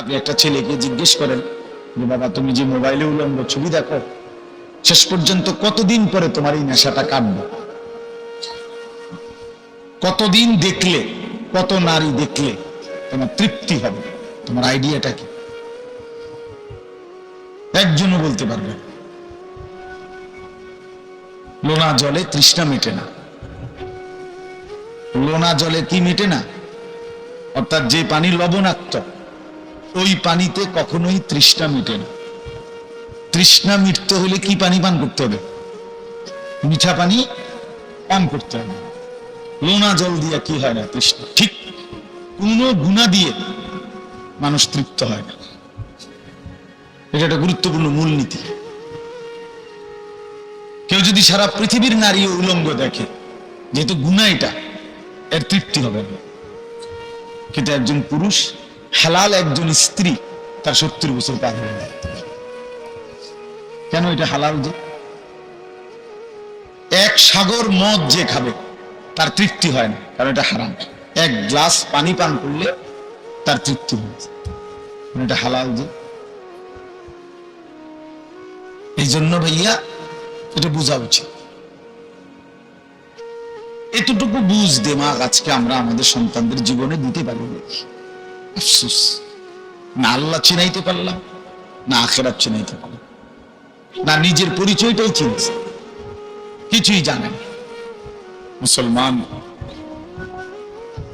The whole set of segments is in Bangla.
আপনি একটা ছেলেকে জিজ্ঞেস করেন, যে বাবা, তুমি যে মোবাইলে উলম্ব ছবি দেখো, শেষ পর্যন্ত কতদিন পরে তোমার এই নেশাটা কাটবে? কতদিন দেখলে, কত নারী দেখলে তোমার তৃপ্তি হবে? তোমার আইডিয়াটা কি? একজনও বলতে পারবে লোনা জলে তৃষ্ণা মেটে না। লোনা জলে কি মেটে না? অর্থাৎ যে পানি লবণাক্ত ওই পানিতে কখনোই তৃষ্ণা মিটে না। তৃষ্ণা মিটতে হলে কি পানি পান করতে হবে? মিঠা পানি পান করতে হবে। লোনা জল দিয়ে কি হয় না তৃষ্ণা? ঠিক কোন গুণা দিয়ে মানুষ তৃপ্ত হয় না। এটা একটা গুরুত্বপূর্ণ মূলনীতি। কেউ যদি সারা পৃথিবীর নারী উলঙ্গ দেখে, যেহেতু গুণা এটা, এর তৃপ্তি হবে না। কিন্তু একজন পুরুষ হালাল একজন স্ত্রী তার সত্তর বছর পার হয়ে যায়। কেন এটা হালাল যে? এক সাগর মদ যে খাবে, তার তৃপ্তি হয় না, কারণ এটা হারাম। এক গ্লাস পানি পান করলে তার তৃপ্তি হয় এটা হালাল যে? এই জন্য ভাইয়া, এটা বোঝা উচিত। এতটুকু বুঝ, দেমাগ আজকে আমরা আমাদের সন্তানদের জীবনে দিতে পারি। আফসোস। না আল্লাহ চিনাইতে পারলাম, না আখেরাত চিনাইতে পারলাম। না নিজের পরিচয়টাই চিনছে। কিছুই মুসলমান,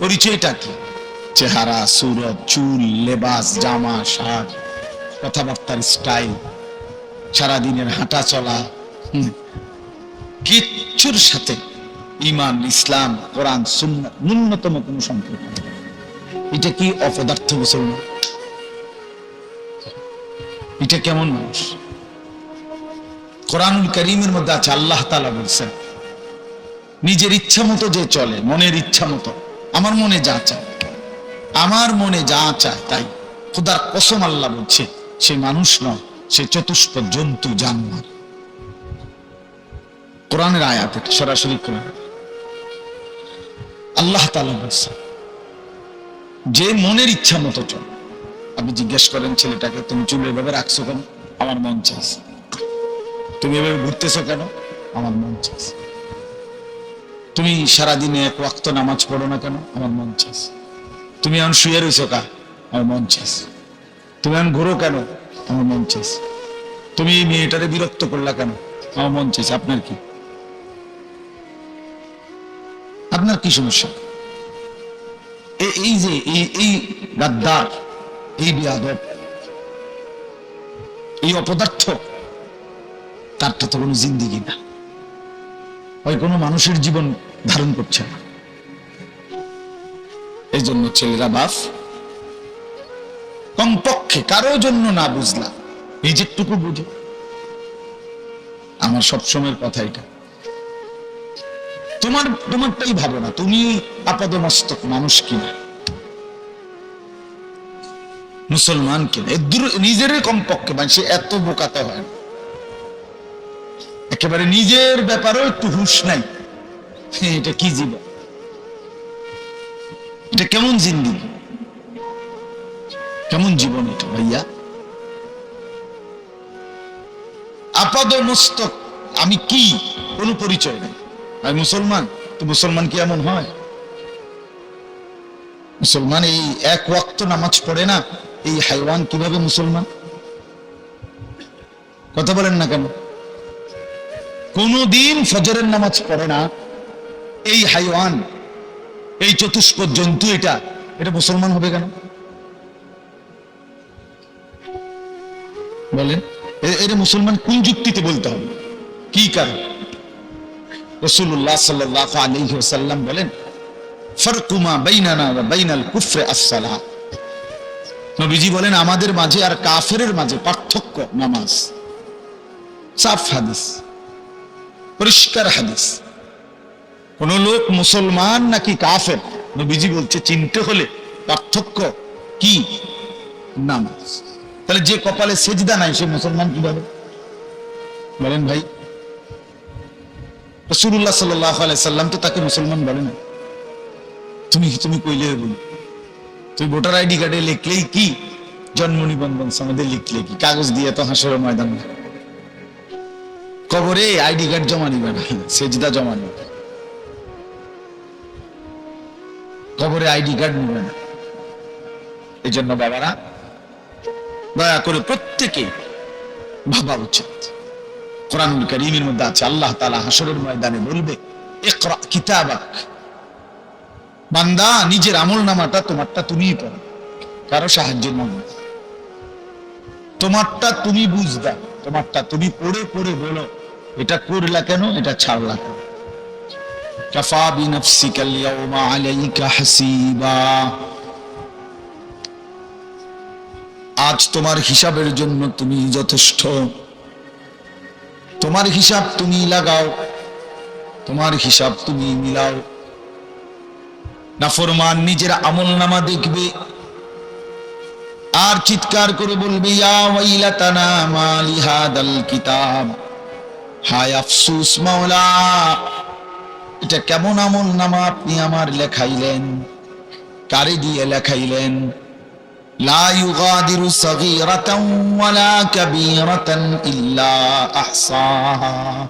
পরিচয়টা কি? চেহারা, সুরত, চুল, লেবাস, জামা, শার্ট, কথাবার্তার স্টাইল, সারাদিনের হাঁটা চলা কিচ্ছুর সাথে ইমান, ইসলাম, কোরআন, সুন্নাত ন্যূনতম কোনো সম্পর্ক নেই। এটা কি অপদার্থ মুসলমান? এটা কেমন মানুষ? কোরআনুল করিমের মধ্যে আছে, আল্লাহ তালা বলছেন, নিজের ইচ্ছা মতো যে চলে, মনের ইচ্ছা মতো, আমার মনে যা চায়, আমার মনে যা চায় তাই। খোদার কসম আল্লাহ বলছে, সে মানুষ নয়, সে চতুষ্প জন্তু, জানোয়ার। কোরআনের আয়াত সরাসরি কোরআন। আল্লাহ তালা বলছে যে মনের ইচ্ছা মতো চল। আপনি জিজ্ঞেস করেন, ছেলেটাকে তুমি চুল এভাবে রাখছো কেন? আমার মন চাইছে তুমি এভাবে ঘুরতেছো কেন? আমার মন চাইছে তুমি সারাদিনে এক ওয়াক্ত নামাজ পড়ো না কেন? আমার মন চাইছে তুমি এখন শুয়ে রয়েছো কা? আমার মন চাইছে তুমি এখন ঘুরো কেন? আমার মন চাইছে তুমি এই মেয়েটারে বিরক্ত করলা কেন? আমার মন চাইছে আপনার কি? আপনার কি সমস্যা? এই যে, এই গাদ্দার, এই বিয়াদব, এই অপদার্থ তারটা তো কোনো জিন্দিগি না। ওই কোনো মানুষের জীবন ধারণ করছে না। এই জন্য ছেলেরা বাপ কমপক্ষে কারও জন্য না বুঝলা নিজেরটুকু বুঝে। আমার সবসময়ের কথা এটা। তোমার, তোমারটাই ভাবো না, তুমি আপাদ মস্তক মানুষ কিনা মুসলমান কিনা এ দূর- নিজের কমপক্ষে মানে সে এত বোকাতে হয় না। একেবারে নিজের ব্যাপারেও একটু হুশ নাই এটা কি জীবন? এটা কেমন জিন্দিগি কেমন জীবন এটা ভাইয়া? আপাদ মস্তক আমি কি? কোনো পরিচয় নেই। আমি মুসলমান, তো মুসলমান কি এমন হয়? মুসলমান এই এক ওয়াক্ত নামাজ পড়ে না, এই হাইওয়ান কীভাবে মুসলমান? কথা বলেন না কেন? কোনদিন ফজরের নামাজ পড়ে না, এই হাইওয়ান, এই চতুষ্প জন্তু এটা এটা মুসলমান হবে কেন? বলেন এটা মুসলমান কোন যুক্তিতে বলতে হবে? কি কারণ? রসুল্লাহ সাল্লাহ আলাইহি বলেন ফরকুমা বাইনানা বাইনাল কুফরে আসসালাহ। নবীজি বলেন, আমাদের মাঝে আর কাফেরের মাঝে পার্থক্য নামাজ, সাফ হাদিস, পরিষ্কার হাদিস। কোন লোক মুসলমান নাকি কাফের? নবীজি বলছে, চিনতে হলে পার্থক্য কি? নামাজ। তাহলে যে কপালে সেজদা নাই, সে মুসলমান কীভাবে? বলেন ভাই রসুল্লাহ সাল্লাম তো তাকে মুসলমান বলে না। তুমি তুমি কইলে বলি তুই ভোটার আইডি কার্ডে লিখলেই কি? জন্ম নিবন্ধন সমাধি লিখলে কি? কাগজ দিয়ে তো হাসর ময়দান। কবরে আইডি কার্ড জমা নিবে না, সেজদা জমা নিবে। কবরে আইডি কার্ড নিবে না। এই জন্য বাবারা, দয়া করে প্রত্যেকে ভাবা উচিত। কোরআনুল করিমের মধ্যে আছে, আল্লাহ তালা হাসরের ময়দানে বলবে কিতাবাক। বান্দা নিজের আমল নামাটা তোমারটা তুমিই পড়ো। কারও সাহায্যের নামে তোমারটা তুমি বুঝবা, তোমারটা তুমি পড়ে পড়ে বলো, এটা করলা কেন? এটা ছাড়লা কেন? আজ তোমার হিসাবের জন্য তুমি যথেষ্ট। তোমার হিসাব তুমি লাগাও, তোমার হিসাব তুমি মিলাও। নাফরমান নিজের আমল নামা দেখবে, আর চিৎকার করে বলবে এটা কেমন আমল নামা আপনি আমার লেখাইলেন, কারে দিয়ে লেখাইলেন? লা ইউগাদিরু সাগীরাতান ওয়ালা কাবীরাতান ইল্লা আহসাহা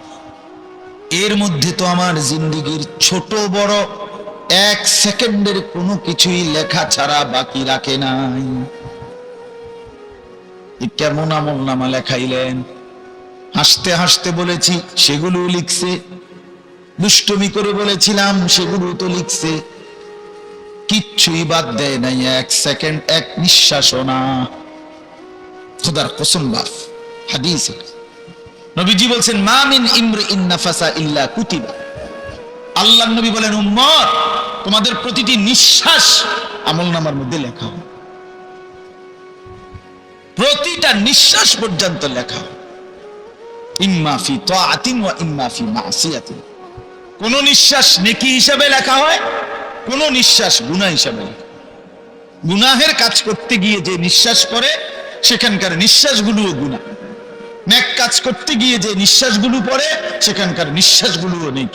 এর মধ্যে তো আমার জিন্দিগির ছোট বড় এক সেকেন্ডের কোনো কিছুই লেখা ছাড়া বাকি রাখে নাই। কেমন আমল নামা লেখাইলেন? হাসতে হাসতে বলেছি সেগুলো লিখছে। দুষ্টমি করে বলেছিলাম সেগুলো তো লিখছে। কিচ্ছুই বাদ দেয় নাই। এক সেকেন্ড, এক নিঃশ্বাসও না। খোদার কসম বাফ হাদিস নবীজি বলছেন, মা মিন ইমরি ইন্নাফাসা ইল্লা কুতিবা। আল্লাহ নবী বলেন, উম্মত, তোমাদের প্রতিটি নিঃশ্বাস আমল নামার মধ্যে লেখা হয় প্রতিটা নিঃশ্বাস পর্যন্ত লেখা হয় ইম্মা ফি তাআতিন ওয়া ইম্মা ফি মাসিয়াতিন। কোন নিঃশ্বাস নেকি হিসাবে লেখা হয়? কোন নিঃশ্বাস গুনাহ হিসাবে গুনাহের কাজ করতে গিয়ে যে নিঃশ্বাস পড়ে সেখানকার নিঃশ্বাসগুলোও গুনাহ। নেক কাজ করতে গিয়ে যে নিঃশ্বাসগুলো পড়ে, সেখানকার নিঃশ্বাসগুলোও নেই।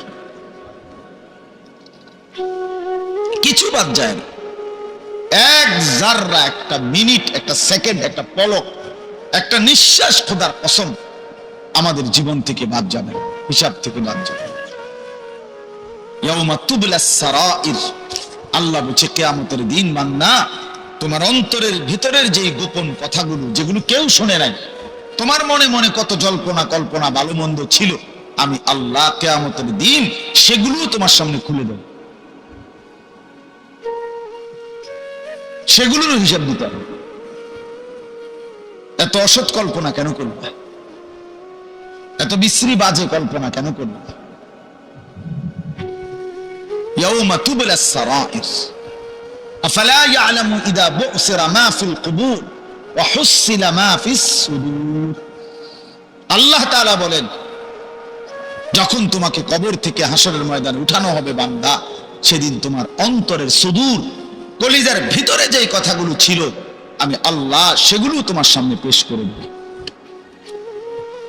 কিছু বাদ যায় না। এক জাররা, একটা মিনিট, একটা সেকেন্ড, একটা পলক, একটা নিঃশ্বাস খোদার কসম আমাদের জীবন থেকে বাদ যাবে হিসাব থেকে বাদ যাবে আল্লাহ বলছে, কেয়ামতের দিন বান্দা, তোমার অন্তরের ভিতরের যে গোপন কথাগুলো, যেগুলো কেউ শুনে নাই, তোমার মনে মনে কত জল্পনা কল্পনা ভালো মন্দ ছিল, আমি আল্লাহ কেয়ামতের দিন সেগুলো তোমার সামনে খুলে দেব। সেগুলোর হিসাব দিতে হবে। এত অসৎ কল্পনা কেন করবে? এত বিশ্রী বাজে কল্পনা কেন করবে? يوم تبلى السرائر أفلا يعلم إذا بؤسر ما في القبور وحصل ما في الصدور আল্লাহ তাআলা বলেন যখন তোমাকে কবর থেকে হাসরের ময়দানে উঠানো হবে বান্দা সেদিন তোমার অন্তরের সুদূর কলিজার ভিতরে যে কথাগুলো ছিল আমি আল্লাহ সেগুলো তোমার সামনে পেশ করে দেব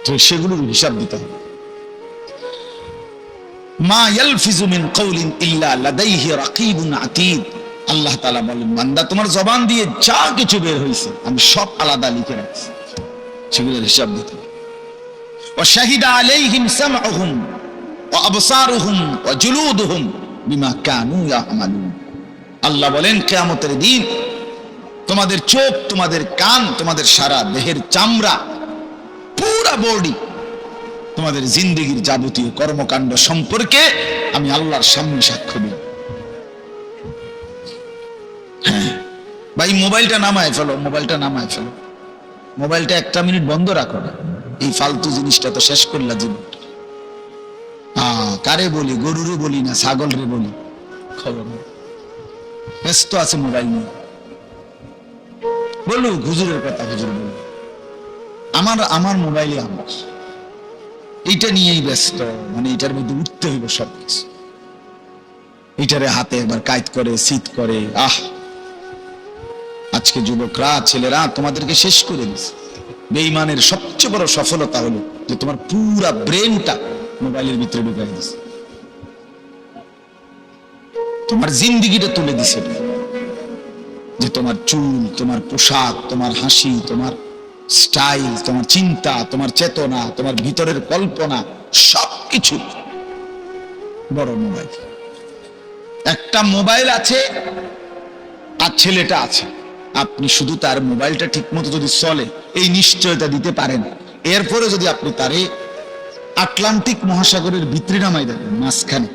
তো সেগুলোর হিসাব দিতে হবে আল্লাহ বলেন, বান্দা, তোমার জবান দিয়ে যা কিছু বের আমি সব আলাদা লিখে রাখছি। সেগুলোর হিসাব দিতে শাহিদা আলাইহিম বিমা কানু আল্লাহ বলেন দিন তোমাদের চোখ, তোমাদের কান, তোমাদের সারা দেহের চামড়া পুরা বডি তোমাদের জিন্দগির যাবতীয় কর্মকাণ্ড সম্পর্কে আমি আল্লাহর সামনে সাক্ষ্য দিই হ্যাঁ ভাই, মোবাইলটা নামায় ফেলো, মোবাইলটা নামায় ফেলো। মোবাইলটা একটা মিনিট বন্ধ রাখো না। এই ফালতু জিনিসটা তো শেষ করলা হ্যাঁ কারে বলি গরুরে বলি না, ছাগলরে বলি। খবর ব্যস্ত আছে মোবাইল নিয়ে। বলু হুজুরের কথা হুজুর বলু আমার আমার মোবাইলে আমার। এইটা নিয়েই ব্যস্ত। মানে এটার মধ্যে উঠতে হইব সবকিছু। এটারে হাতে একবার কাইত করে, শীত করে, আহ! আজকে যুবকরা, ছেলেরা, তোমাদেরকে শেষ করে দিছে। বেঈমানের সবচেয়ে বড় সফলতা হলো যে তোমার পুরা ব্রেনটা মোবাইলের ভিতরে ঢুকাই দিছে। তোমার জিন্দিগিটা তুলে দিছে। যে তোমার চুল, তোমার পোশাক, তোমার হাসি, তোমার স্টাইল, তোমার চিন্তা, তোমার চেতনা, তোমার ভিতরের কল্পনা, সবকিছু বড় মোবাইল। একটা মোবাইল আছে আর ছেলেটা আছে। আপনি শুধু তার মোবাইলটা ঠিক মতো যদি চলে, এই নিশ্চয়তা দিতে পারেন। এরপরে যদি আপনি তারে আটলান্টিক মহাসাগরের ভিতরে নামাই দেন, মাঝখানে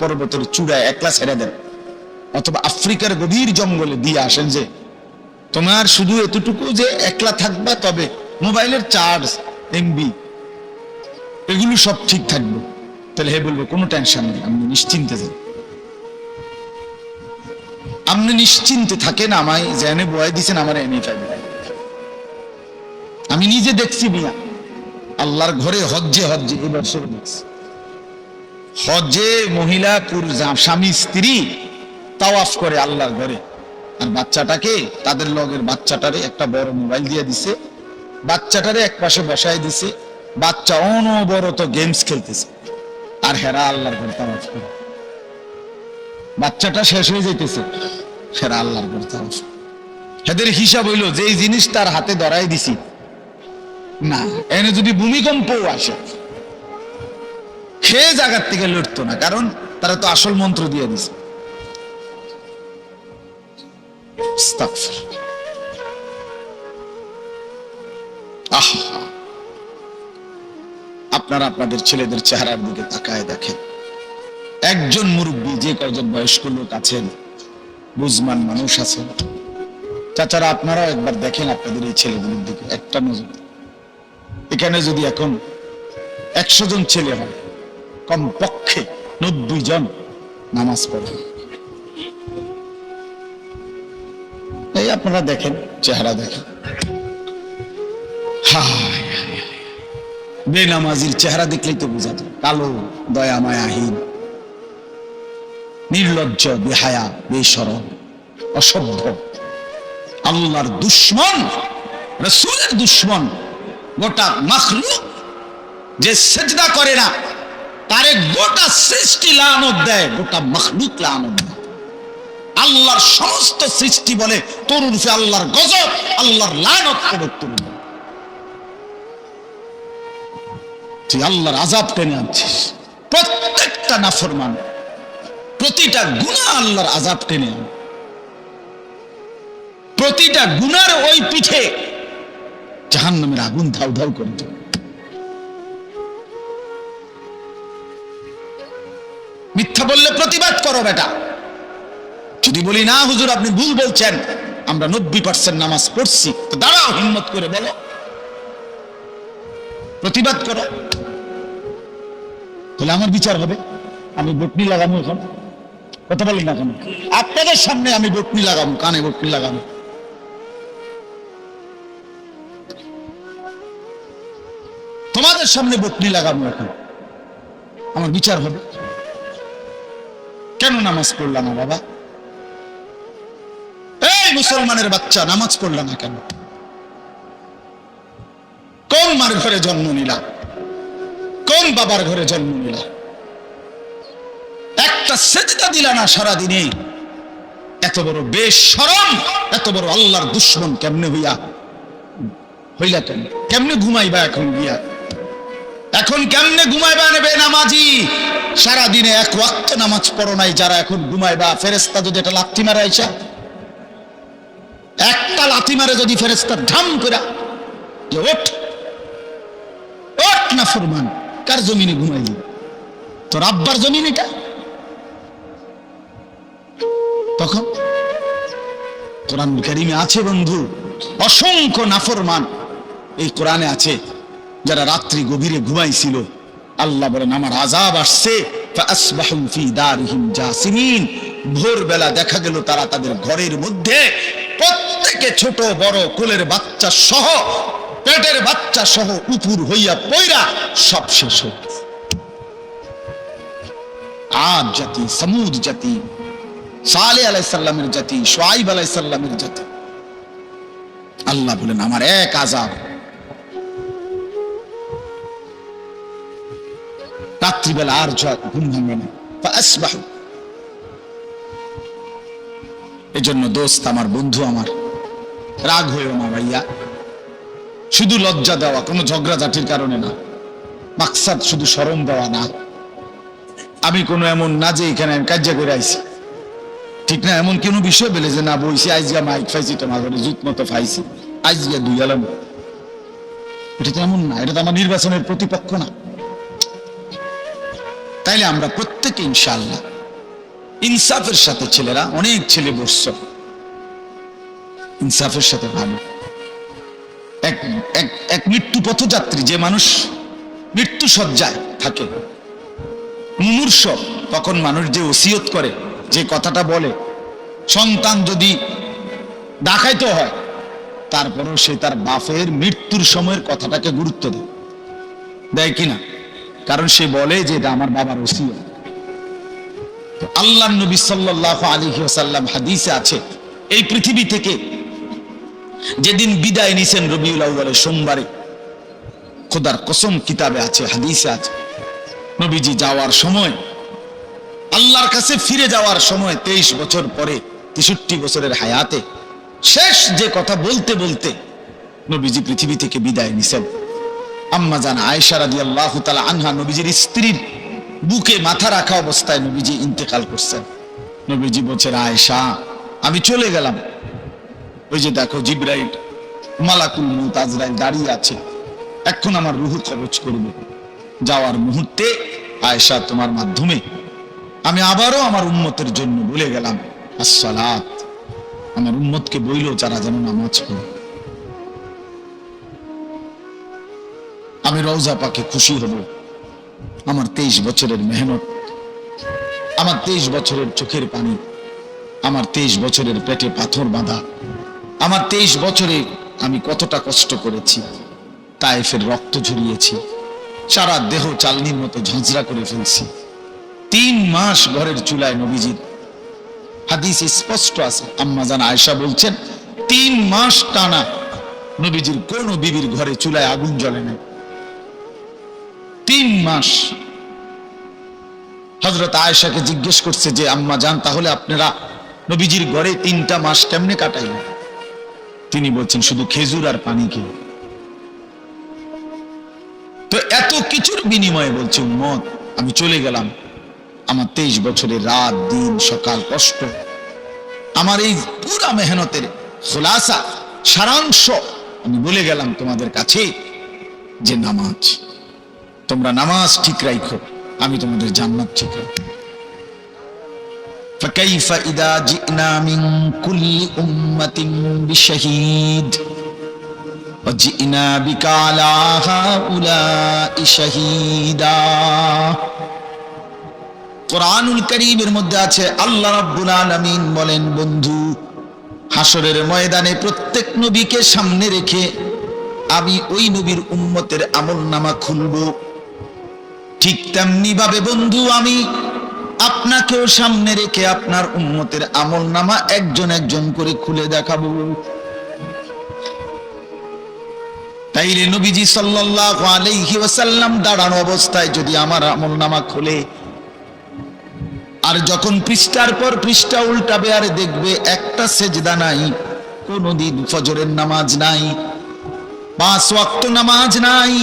পর্বতের চূড়ায় একলা ছেড়ে দেন, অথবা আফ্রিকার গভীর জঙ্গলে দিয়ে আসেন যে তোমার শুধু এতটুকু যে একলা থাকবা তবে মোবাইলের চার্জ এমবি এগুলো সব ঠিক থাকবে। তাহলে হে বলব, কোনো টেনশন নেই, আপনি নিশ্চিন্তে যান আপনি নিশ্চিন্তে থাকেন আমায় জেনে বয় দিছেন আমার এনে পাইবে আমি নিজে দেখছি মিয়া, আল্লাহর ঘরে হজ্জে হজ্জে, এই বছর দেখছি। হজ্জে মহিলা স্বামী, স্ত্রী, তাওয়াফ করে আল্লাহর ঘরে। আর বাচ্চাটাকে তাদের লগের বাচ্চাটারে একটা বড় মোবাইল দিয়ে দিছে। বাচ্চাটারে এক পাশে বসায় দিছে। বাচ্চা অনবরত গেমস খেলতেছে। আর হেরা আল্লাহর ঘরে তাওয়াফ করে। বাচ্চাটা শেষ হয়ে যাইতেছে। হেরা আল্লাহর ঘরে তাওয়াফ এদের হিসাব হইল যে জিনিস তার হাতে ধরাই দিছি, না, এনে যদি ভূমিকম্পও আসে, সে জায়গার থেকে লড়তো না, কারণ তারা তো আসল মন্ত্র দিয়ে দিছে। আপনারা আপনাদের ছেলেদের চেহারার দিকে তাকায় দেখেন। একজন মুরব্বী, যে কয়জন বয়স্ক লোক আছেন, বুঝমান মানুষ আছেন। চাচারা, আপনারাও একবার দেখেন আপনাদের এই ছেলেগুলোর দিকে। একটা নজর। এখানে যদি এখন একশো জন ছেলে হয়, কমপক্ষে নব্বই জন নামাজ পড়ে। এই আপনারা দেখেন, চেহারা দেখেন। বেনামাজির চেহারা দেখলেই তো বোঝা যায়। কালো, দয়া, মায়াহীন, নির্লজ্জ, বেহায়া, বেসরম, অসভ্য। আল্লাহর দুশ্মন, রসুলের দুশ্মন, গোটা মখলুক যে সেজদা করে না, তারে গোটা সৃষ্টি লানত দেয়, গোটা মখলুক লানত দেয়। আল্লাহর সমস্ত সৃষ্টি বলে তোর উর্ফে আল্লাহর গজব, আল্লাহর লানত তুলবে তুই আল্লাহর আজাব টেনে আনছিস। প্রত্যেকটা নাফরমান, প্রতিটা গুণা আল্লাহর আজাব টেনে আন। প্রতিটা গুনার ওই পিঠে জাহান নামের আগুন ধাউ ধাউ করে দেবে মিথ্যা বললে প্রতিবাদ করো বেটা। যদি বলি, না হুজুর, আপনি ভুল বলছেন। আমরা নব্বই পার্সেন্ট নামাজ পড়ছি। তো দাঁড়াও, হিম্মত করে বলো। প্রতিবাদ করো। তাহলে আমার বিচার হবে। আমি বটনি লাগাবো এখন। কথা বলেন না কেন? আপনাদের সামনে আমি বটনি লাগাবো, কানে বটনি লাগাবো। তোমাদের সামনে বটনি লাগাবো এখন। আমার বিচার হবে। কেন নামাজ পড়লাম না, বাবা? মুসলমানের বাচ্চা, নামাজ পড়লাম না কেন? কোন মার ঘরে জন্ম নিলাম কোন বাবার ঘরে জন্ম নিলাম একটা সেজদা দিলা না সারাদিনে? এত বড় বেশরম, এত বড় আল্লাহর দুশ্মন কেমনে হইয়া? হইলা কেন? কেমনে ঘুমাইবা এখন গিয়া? এখন কেমনে ঘুমাইবা নেবে নামাজি সারাদিনে এক ওয়াক্ত নামাজ পড়ো নাই, যারা এখন ঘুমাইবা ফেরেস্তা যদি এটা লাথি মারা একটা লাথি মারে যদি ফেরেস্তা ধাম করে যে ওঠ ওঠ না ফুরমান, কার জমিনে ঘুমাই তোর আব্বার জমিন এটা? তখন কোরআন কারিমে আছে বন্ধু, অসংখ্য নাফরমান। এই কোরআনে আছে, যারা রাত্রি গভীরে ঘুমাইছিল, আল্লাহ বলেন, আমার আজাব আসছে ভোরবেলা দেখা গেল তারা তাদের ঘরের মধ্যে প্রত্যেকে ছোট, বড়, কোলের বাচ্চা সহ, পেটের বাচ্চা সহ উপুর হইয়া পৈরা সব শেষ হইত আদ জাতি, সমুদ জাতি সালে আলাইসাল্লামের জাতি, সোয়াইব আলাইসাল্লামের জাতি। আল্লাহ বলেন, আমার এক আজাব। রাত্রিবেলা আর ঘুম ভাঙবে না। এজন্য দোস্ত, আমার বন্ধু আমার রাগ হয়েও না ভাইয়া। শুধু লজ্জা দেওয়া, কোনো ঝগড়াঝাটির কারণে না। মাকসাদ শুধু সরম দেওয়া না। আমি কোনো এমন না যে এখানে আমি কার্য করে আইছি। ঠিক না, এমন কোনো বিষয় বেলে যে না বইছি আইজগা মাইক ফাইছি, তোমার ঘরে জুত মতো ফাইছি আইজগা দুই আলাম। এটা তো এমন না, এটা তো আমার নির্বাচনের প্রতিপক্ষ না। তাইলে আমরা প্রত্যেকে ইনশাআল্লাহ, ইনসাফের সাথে ছেলেরা, অনেক ছেলে বসছ। ইনসাফের সাথে ভালো। এক এক এক মৃত্যু পথযাত্রী, যে মানুষ মৃত্যু সজ্জায় থাকে। মুমূর্ষ, তখন মানুষ যে ওসিয়ত করে, যে কথাটা বলে, সন্তান যদি ডাকাইতে হয়, তারপরেও সে তার বাপের মৃত্যুর সময়ের কথাটাকে গুরুত্ব দেয়। দেয় কিনা? কারণ সে বলে যে এটা আমার বাবার ওসিয়ত। আল্লাহ নবী সাল্লাহ আলী সাল্লাম হাদিসে আছে, এই পৃথিবী থেকে যেদিন বিদায় নিছেন রবিউল আউ্বালের সোমবারে, খোদার কসম কিতাবে আছে, হাদিসে আছে। নবীজি যাওয়ার সময়, আল্লাহর কাছে ফিরে যাওয়ার সময় তেইশ বছর পরে, তেষট্টি বছরের হায়াতে, শেষ যে কথা বলতে বলতে নবীজি পৃথিবী থেকে বিদায় নিছেন। আম্মা জান আয়েশা রাদিয়াল্লাহু তাআলা আনহা নবীজির স্ত্রীর বুকে মাথা রাখা অবস্থায় নবীজি ইন্তেকাল করছেন। নবীজি বলছেন, আয়েশা, আমি চলে গেলাম। ওই যে দেখো জিব্রাইল, মালাকুল মউত আজরাইল দাঁড়িয়ে আছে। এখন আমার রুহু কবজ করবে। যাওয়ার মুহূর্তে আয়েশা তোমার মাধ্যমে আমি আবারও আমার উম্মতের জন্য বলে গেলাম, আসসালাত। আমার উম্মতকে বইল, যারা যেন নামাজ পড়ে। আমি রওজা পাকে খুশি হব। আমার তেইশ বছরের মেহনত, আমার তেইশ বছরের চোখের পানি, আমার তেইশ বছরের পেটে পাথর বাঁধা আমার তেইশ বছরে আমি কতটা কষ্ট করেছি তাইফের রক্ত ঝরিয়েছি, সারা দেহ চালনির মতো ঝাঁঝরা করে ফেলছি। তিন মাস ঘরের চুলায় নবীজির হাদিস স্পষ্ট আছে। আম্মাজান আয়েশা বলছেন, তিন মাস টানা নবীজির কোন বিবির ঘরে চুলায় আগুন জ্বলে নাই। তিন মাস। হজরত আয়েশাকে জিজ্ঞেস করছে যে, আম্মা যান তাহলে আপনারা নবীজির ঘরে তিনটা মাস কেমনে কাটাইলেন? তিনি বলছেন, শুধু খেজুর আর পানি খেয়ে তো এত কিছুর বিনিময়ে বলছে, উম্মত, আমি চলে গেলাম। আমার তেইশ বছরের রাত, দিন, সকাল, কষ্ট, আমার এই পুরা মেহনতের খোলাসা, সারাংশ আমি বলে গেলাম তোমাদের কাছে যে নামাজ, তোমরা নামাজ ঠিক রাখো আমি তোমাদের জান্নাত ঠিক রাখো فكيف إذا جئنا من كل أمة بشهيد وجئنا بك على هؤلاء شهيدا কোরআনুল করিমের মধ্যে আছে আল্লাহ রাব্বুল আলামিন বলেন বন্ধু হাসরের ময়দানে প্রত্যেক নবীকে সামনে রেখে আমি ওই নবীর উম্মতের আমল নামা খুলব ঠিক তেমনি ভাবে বন্ধু আমি আপনাকেও সামনে রেখে আপনার উম্মতের আমল নামা একজন একজন করে খুলে দেখাবো। তাইলে নবীজি সাল্লাল্লাহু আলাইহি ওয়াসাল্লাম দাঁড়ানো অবস্থায় যদি আমার আমল নামা খুলে, আর যখন পৃষ্ঠার পর পৃষ্ঠা উল্টাবে আর দেখবে একটা সেজদা নাই, কোনদিন ফজরের নামাজ নাই, পাঁচ ওয়াক্ত নামাজ নাই,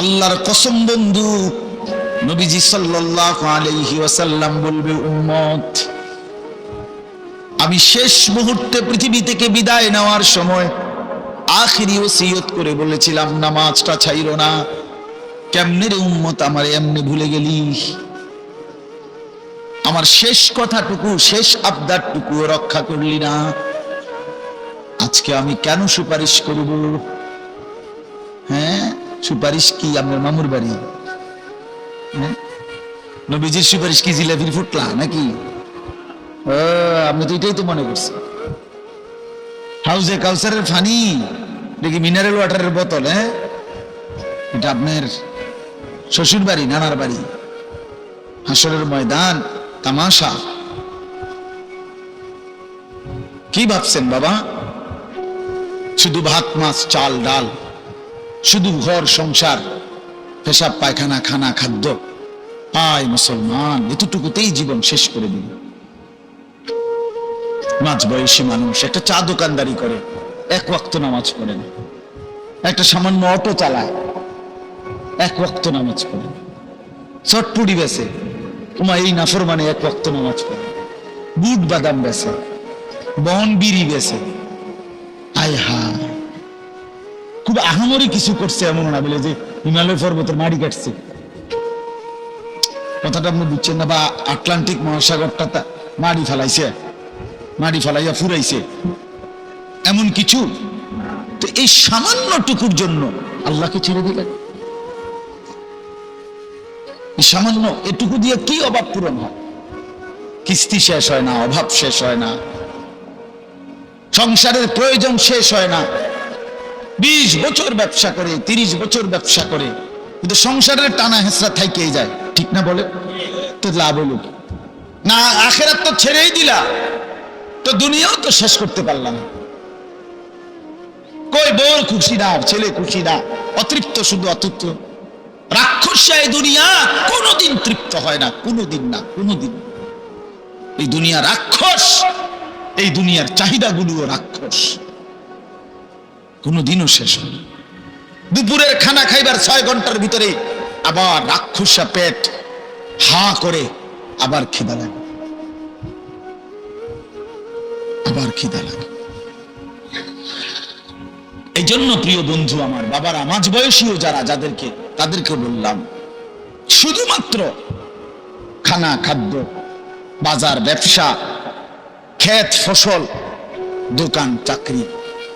আল্লাহর কসম বন্ধু নবীজি সাল্লাল্লাহু আলাইহি ওয়াসাল্লাম বলবে, উম্মত, আমি শেষ মুহূর্তে পৃথিবী থেকে বিদায় নেওয়ার সময় আখিরি ওসিয়ত করে বলেছিলাম, নামাজটা ছাইরো না। কেমনে রে উম্মত, আমার এমনি ভুলে গেলি? আমার শেষ কথাটুকু, শেষ আবদারটুকু রক্ষা করলি না। আজকে আমি কেন সুপারিশ করব? হ্যাঁ সুপারিশ কি? আমার মামুর বাড়ি? নবীজির সুপারিশ কি জিলাপির ফুটলা নাকি? আপনি তো এটাই তো মনে করছেন। হাউজে ফানি দেখি মিনারেল ওয়াটারের বোতল হ্যাঁ? এটা আপনার শ্বশুর বাড়ি, নানার বাড়ি। হাসরের ময়দান, তামাশা। কি ভাবছেন বাবা? শুধু ভাত, মাছ, চাল, ডাল, শুধু ঘর, সংসার। পেশাব, পায়খানা, খানা, খাদ্য। আয় মুসলমান, এতটুকুতেই জীবন শেষ করে দিল। মাঝ বয়সী মানুষ, একটা চা দোকানদারি করে, এক ওয়াক্ত নামাজ পড়ে না। একটা সামান্য অটো চালায়, এক ওয়াক্ত নামাজ পড়ে। চটপুরি বেছে তোমার এই নাফর মানে এক ওয়াক্ত নামাজ পড়ে বুট বাদাম বেছে বন বিড়ি বেছে আয় হা খুব আহামরি কিছু করছে এমন না বলে যে হিমালয় পর্বতের মাড়ি কাটছে। কথাটা আপনি বুঝছেন না বা আটলান্টিক মহাসাগরটা মাড়ি ফেলাইছে, মাড়ি ফেলাইয়া ফুরাইছে। এমন কিছু? তো এই সামান্য টুকুর জন্য আল্লাহকে ছেড়ে দিলেন। সামান্য এটুকু দিয়ে কি অভাব পূরণ হয়? কিস্তি শেষ হয় না, অভাব শেষ হয় না। সংসারের প্রয়োজন শেষ হয় না। বিশ বছর ব্যবসা করে, তিরিশ বছর ব্যবসা করে। কিন্তু সংসারের টানা হেসরা থাইকেই যায়। ঠিক না বলে? তো লাভ হলো না, আখেরাত তো ছেড়েই দিলা। তো দুনিয়াও তো শেষ করতে পারলাম। কই বোর খুশি না ছেলে খুশি না অতৃপ্ত শুধু অতৃপ্ত। রাক্ষসায় দুনিয়া কোনোদিন তৃপ্ত হয় না, কোনোদিন না, কোনোদিন। এই দুনিয়া রাক্ষস, এই দুনিয়ার চাহিদাগুলোও রাক্ষস। কোনোদিনও শেষ হয় না। দুপুরের খানা খাইবার ছয় ঘণ্টার ভিতরে আবার রাক্ষসা পেট হা করে আবার খিদা লাগে আবার খিদা লাগে এই জন্য প্রিয় বন্ধু, আমার বাবারা, মাঝ বয়সীও যারা, যাদেরকে, তাদেরকে বললাম, শুধুমাত্র খানা, খাদ্য, বাজার, ব্যবসা, ক্ষেত, ফসল, দোকান, চাকরি,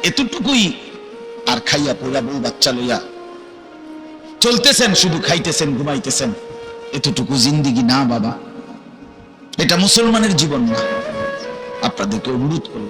এতটুকুই আর খাইয়া পড়া বউ বাচ্চা লইয়া চলতেছেন, শুধু খাইতেছেন, ঘুমাইতেছেন। এতটুকু জিন্দিগি না, বাবা। এটা মুসলমানের জীবন না। আপনাদেরকে অনুরোধ করব